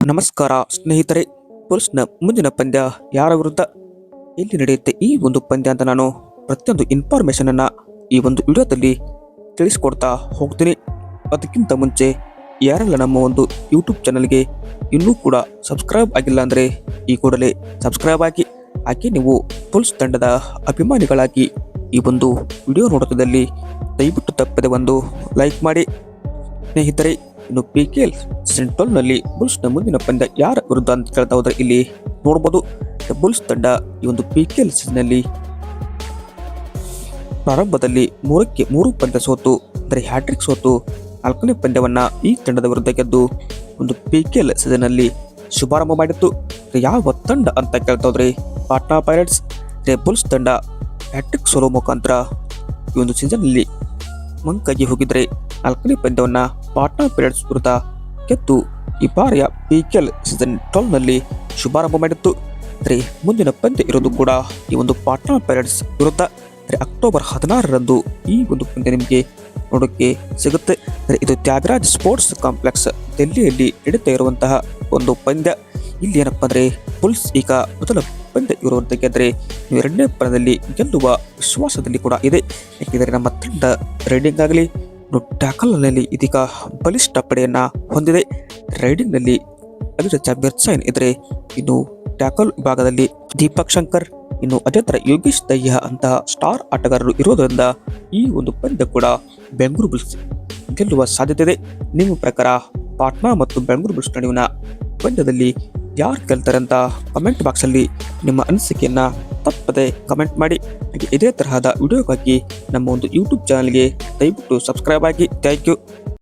ನಮಸ್ಕಾರ ಸ್ನೇಹಿತರೆ, ಪುಲ್ಸ್ನ ಮುಂದಿನ ಪಂದ್ಯ ಯಾರ ವಿರುದ್ಧ? ಎಲ್ಲಿ ನಡೆಯುತ್ತೆ ಈ ಒಂದು ಪಂದ್ಯ ಅಂತ ನಾನು ಪ್ರತಿಯೊಂದು ಇನ್ಫಾರ್ಮೇಷನ್ ಅನ್ನ ಈ ಒಂದು ವಿಡಿಯೋದಲ್ಲಿ ತಿಳಿಸ್ಕೊಡ್ತಾ ಹೋಗ್ತೀನಿ. ಅದಕ್ಕಿಂತ ಮುಂಚೆ, ಯಾರೆಲ್ಲ ನಮ್ಮ ಒಂದು ಯೂಟ್ಯೂಬ್ ಚಾನಲ್ಗೆ ಇನ್ನೂ ಕೂಡ ಸಬ್ಸ್ಕ್ರೈಬ್ ಆಗಿಲ್ಲ ಅಂದರೆ ಈ ಕೂಡಲೇ ಸಬ್ಸ್ಕ್ರೈಬ್ ಆಗಿ, ಹಾಗೆ ನೀವು ಪುಲ್ಸ್ ತಂಡದ ಅಭಿಮಾನಿಗಳಾಗಿ ಈ ಒಂದು ವಿಡಿಯೋ ನೋಡುತ್ತದಲ್ಲಿ ದಯವಿಟ್ಟು ತಪ್ಪದೆ ಒಂದು ಲೈಕ್ ಮಾಡಿ. ಸ್ನೇಹಿತರೆ ಇನ್ನು ಪಿ ಕೆ ಎಲ್ ಸೀಸನ್ ಟ್ವೆಲ್ವ್ನಲ್ಲಿ ಬುಲ್ಸ್ನ ಮುಂದಿನ ಪಂದ್ಯ ಯಾರ ವಿರುದ್ಧ ಅಂತ ಕೇಳ್ತಾ ಹೋದ್ರೆ ಇಲ್ಲಿ ನೋಡಬಹುದು ಬುಲ್ಸ್ ತಂಡ ಈ ಒಂದು ಪಿ ಕೆ ಎಲ್ ಸೀಸನ್ನಲ್ಲಿ ಪ್ರಾರಂಭದಲ್ಲಿ ಮೂರಕ್ಕೆ ಮೂರು ಪಂದ್ಯ ಸೋತು, ಅಂದರೆ ಹ್ಯಾಟ್ರಿಕ್ ಸೋತು, ನಾಲ್ಕನೇ ಪಂದ್ಯವನ್ನ ಈ ತಂಡದ ವಿರುದ್ಧ ಗೆದ್ದು ಒಂದು ಪಿ ಕೆ ಎಲ್ ಸೀಸನ್ನಲ್ಲಿ ಶುಭಾರಂಭ ಮಾಡಿತ್ತು. ಯಾವ ತಂಡ ಅಂತ ಕೇಳ್ತಾ ಹೋದ್ರೆ ಪಾಟ್ನಾ ಪೈರೇಟ್ಸ್ ಬುಲ್ಸ್ ತಂಡ ಹ್ಯಾಟ್ರಿಕ್ ಸೋಲೋ ಮುಖಾಂತರ ಈ ಒಂದು ಸೀಸನ್ನಲ್ಲಿ ಮಂಕಾಗಿ ಹೋಗಿದ್ರೆ ನಾಲ್ಕನೇ ಪಂದ್ಯವನ್ನ ಪಾಟ್ನಾ ಪೈರೇಟ್ಸ್ ವಿರುದ್ಧ ಗೆದ್ದು ಈ ಬಾರಿಯ ಪಿ ಕೆ ಎಲ್ ಸೀಸನ್ ಟ್ವೆಲ್ವ್ನಲ್ಲಿ ಶುಭಾರಂಭ ಮಾಡಿತ್ತು. ಅಂದರೆ ಮುಂದಿನ ಪಂದ್ಯ ಇರೋದು ಕೂಡ ಈ ಒಂದು ಪಾಟ್ನಾ ಪೈರೇಟ್ಸ್ ವಿರುದ್ಧ. ಅಂದರೆ ಅಕ್ಟೋಬರ್ ಹದಿನಾರರಂದು ಈ ಒಂದು ಪಂದ್ಯ ನಿಮಗೆ ನೋಡೋಕ್ಕೆ ಸಿಗುತ್ತೆ. ಅಂದರೆ ಇದು ತ್ಯಾಗರಾಜ್ ಸ್ಪೋರ್ಟ್ಸ್ ಕಾಂಪ್ಲೆಕ್ಸ್ ಡೆಲ್ಲಿಯಲ್ಲಿ ನಡೀತಾ ಇರುವಂತಹ ಒಂದು ಪಂದ್ಯ. ಇಲ್ಲಿ ಏನಪ್ಪ ಅಂದರೆ ಪುಲ್ಸ್ ಈಗ ಮೊದಲ ಪಂದ್ಯ ಇರುವಂತ ಅಂದರೆ ಎರಡನೇ ಪಂದ್ಯದಲ್ಲಿ ಗೆಲ್ಲುವ ವಿಶ್ವಾಸದಲ್ಲಿ ಕೂಡ ಇದೆ. ಯಾಕೆಂದರೆ ನಮ್ಮ ತಂಡ ರೈಡಿಂಗ್ ಆಗಲಿ ಟ್ಯಾಕಲ್ನಲ್ಲಿ ಇದೀಗ ಬಲಿಷ್ಠ ಪಡೆಯನ್ನ ಹೊಂದಿದೆ. ರೈಡಿಂಗ್ನಲ್ಲಿ ಅಭಿರಚ ಮಿರ್ಸೈನ್ ಇದ್ರೆ ಇನ್ನು ಟ್ಯಾಕಲ್ ವಿಭಾಗದಲ್ಲಿ ದೀಪಕ್ ಶಂಕರ್, ಇನ್ನು ಅದೇ ಥರ ಯೋಗೇಶ್ ದಯ್ಯ ಅಂತಹ ಸ್ಟಾರ್ ಆಟಗಾರರು ಇರೋದರಿಂದ ಈ ಒಂದು ಪಂದ್ಯ ಕೂಡ ಬೆಂಗಳೂರು ಬುಲ್ಸ್ ಗೆಲ್ಲುವ ಸಾಧ್ಯತೆ ಇದೆ. ನಿಮ್ಮ ಪ್ರಕಾರ ಪಾಟ್ನಾ ಮತ್ತು ಬೆಂಗಳೂರು ಬುಲ್ಸ್ ನಡುವಿನ ಪಂದ್ಯದಲ್ಲಿ ಯಾರು ಗೆಲ್ತಾರೆ ಅಂತ ಕಮೆಂಟ್ ಬಾಕ್ಸಲ್ಲಿ ನಿಮ್ಮ ಅನಿಸಿಕೆಯನ್ನ ತಪ್ಪದೆ ಕಮೆಂಟ್ ಮಾಡಿ. ಹಾಗೆ ಇದೇ ತರಹದ ವಿಡಿಯೋಗಾಗಿ ನಮ್ಮ ಒಂದು ಯೂಟ್ಯೂಬ್ ಚಾನಲ್ಗೆ ದಯವಿಟ್ಟು ಸಬ್ಸ್ಕ್ರೈಬ್ ಆಗಿ. Thank you